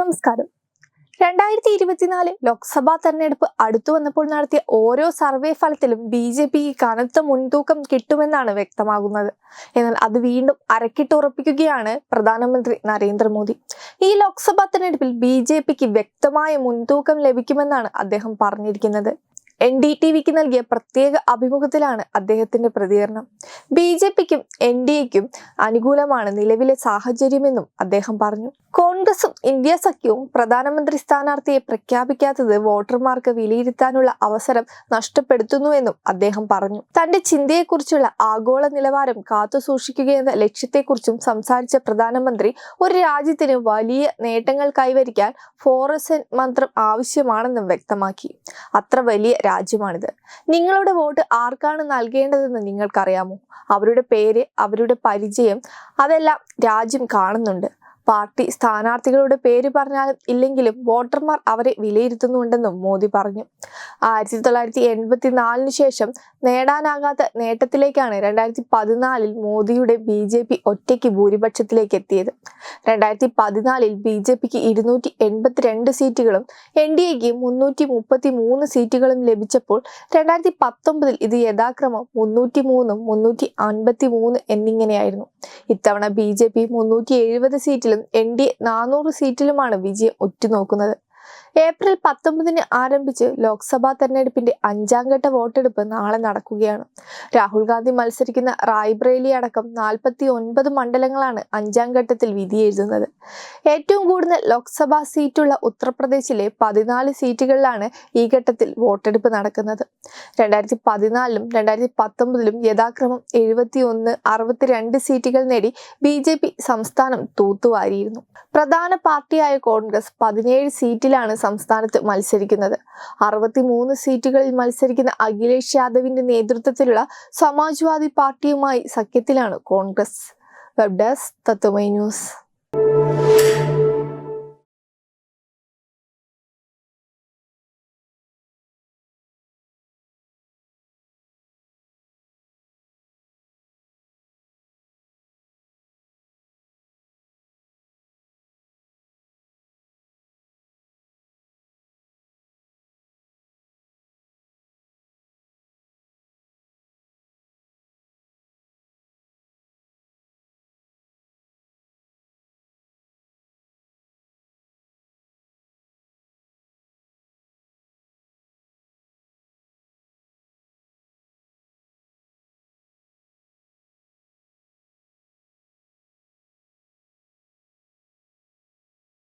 നമസ്കാരം. രണ്ടായിരത്തി ഇരുപത്തിനാല് ലോക്സഭാ തെരഞ്ഞെടുപ്പ് അടുത്തു വന്നപ്പോൾ നടത്തിയ ഓരോ സർവേ ഫലത്തിലും ബി ജെ പിക്ക് കനത്ത മുൻതൂക്കം കിട്ടുമെന്നാണ് വ്യക്തമാകുന്നത്. എന്നാൽ അത് വീണ്ടും അരക്കിട്ടുറപ്പിക്കുകയാണ് പ്രധാനമന്ത്രി നരേന്ദ്രമോദി. ഈ ലോക്സഭാ തെരഞ്ഞെടുപ്പിൽ ബി ജെ പിക്ക് വ്യക്തമായ മുൻതൂക്കം ലഭിക്കുമെന്നാണ് അദ്ദേഹം പറഞ്ഞിരിക്കുന്നത്. എൻ ഡി ടി വിക്ക് നൽകിയ പ്രത്യേക അഭിമുഖത്തിലാണ് അദ്ദേഹത്തിന്റെ പ്രതികരണം. ബി ജെ പിക്കും എൻ ഡി എക്കും അനുകൂലമാണ് നിലവിലെ സാഹചര്യമെന്നും അദ്ദേഹം പറഞ്ഞു. കോൺഗ്രസും ഇന്ത്യ സഖ്യവും പ്രധാനമന്ത്രി സ്ഥാനാർത്ഥിയെ പ്രഖ്യാപിക്കാത്തത് വോട്ടർമാർക്ക് വിലയിരുത്താനുള്ള അവസരം നഷ്ടപ്പെടുത്തുന്നുവെന്നും അദ്ദേഹം പറഞ്ഞു. തന്റെ ചിന്തയെക്കുറിച്ചുള്ള ആഗോള നിലവാരം കാത്തുസൂക്ഷിക്കുകയെന്ന ലക്ഷ്യത്തെക്കുറിച്ചും സംസാരിച്ച പ്രധാനമന്ത്രി ഒരു രാജ്യത്തിന് വലിയ നേട്ടങ്ങൾ കൈവരിക്കാൻ ഫോറസൻ മന്ത്രം ആവശ്യമാണെന്നും വ്യക്തമാക്കി. അത്ര വലിയ രാജ്യമാണിത്. നിങ്ങളുടെ വോട്ട് ആർക്കാണ് നൽകേണ്ടതെന്ന് നിങ്ങൾക്കറിയാമോ? അവരുടെ പേര് അവരുടെ പരിചയം അതെല്ലാം രാജ്യം കാണുന്നുണ്ട്. പാർട്ടി സ്ഥാനാർത്ഥികളുടെ പേര് പറഞ്ഞാലും ഇല്ലെങ്കിലും വോട്ടർമാർ അവരെ വിലയിരുത്തുന്നുണ്ടെന്നും മോദി പറഞ്ഞു. ആയിരത്തി തൊള്ളായിരത്തി എൺപത്തി നാലിന് ശേഷം നേടാനാകാത്ത നേട്ടത്തിലേക്കാണ് രണ്ടായിരത്തി പതിനാലിൽ മോദിയുടെ ബി ജെ പി ഒറ്റയ്ക്ക് ഭൂരിപക്ഷത്തിലേക്ക് എത്തിയത്. രണ്ടായിരത്തി പതിനാലിൽ ബി ജെ പിക്ക് ഇരുന്നൂറ്റി എൺപത്തിരണ്ട് സീറ്റുകളും എൻ ഡി എക്ക് മുന്നൂറ്റി മുപ്പത്തി മൂന്ന് സീറ്റുകളും ലഭിച്ചപ്പോൾ രണ്ടായിരത്തി പത്തൊമ്പതിൽ ഇത് യഥാക്രമം മുന്നൂറ്റി മൂന്നും മുന്നൂറ്റി അൻപത്തി മൂന്ന് എന്നിങ്ങനെയായിരുന്നു. ഇത്തവണ ബി ജെ പി മുന്നൂറ്റി എഴുപത് സീറ്റിലും എൻ ഡി നാനൂറ് സീറ്റിലുമാണ് വിജയം ഉറ്റുനോക്കുന്നത്. ഏപ്രിൽ പത്തൊമ്പതിന് ആരംഭിച്ച് ലോക്സഭാ തെരഞ്ഞെടുപ്പിന്റെ അഞ്ചാം ഘട്ട വോട്ടെടുപ്പ് നാളെ നടക്കുകയാണ്. രാഹുൽ ഗാന്ധി മത്സരിക്കുന്ന റായ്ബ്രേലി അടക്കം നാൽപ്പത്തി ഒൻപത് മണ്ഡലങ്ങളാണ് അഞ്ചാം ഘട്ടത്തിൽ വിധിയെഴുതുന്നത് ഏറ്റവും കൂടുതൽ ലോക്സഭാ സീറ്റുള്ള ഉത്തർപ്രദേശിലെ പതിനാല് സീറ്റുകളിലാണ് ഈ ഘട്ടത്തിൽ വോട്ടെടുപ്പ് നടക്കുന്നത്. രണ്ടായിരത്തി പതിനാലിലും രണ്ടായിരത്തി പത്തൊമ്പതിലും യഥാക്രമം എഴുപത്തി ഒന്ന് അറുപത്തിരണ്ട് സീറ്റുകൾ നേടി ബി ജെ പി സംസ്ഥാനം തൂത്തുവാരിയിരുന്നു. പ്രധാന പാർട്ടിയായ കോൺഗ്രസ് പതിനേഴ് സീറ്റിലാണ് സംസ്ഥാനത്ത് മത്സരിക്കുന്നത്. അറുപത്തിമൂന്ന് സീറ്റുകളിൽ മത്സരിക്കുന്ന അഖിലേഷ് യാദവിന്റെ നേതൃത്വത്തിലുള്ള സമാജ്വാദി പാർട്ടിയുമായി സഖ്യത്തിലാണ് Congress. Web desk Tatwamayi news.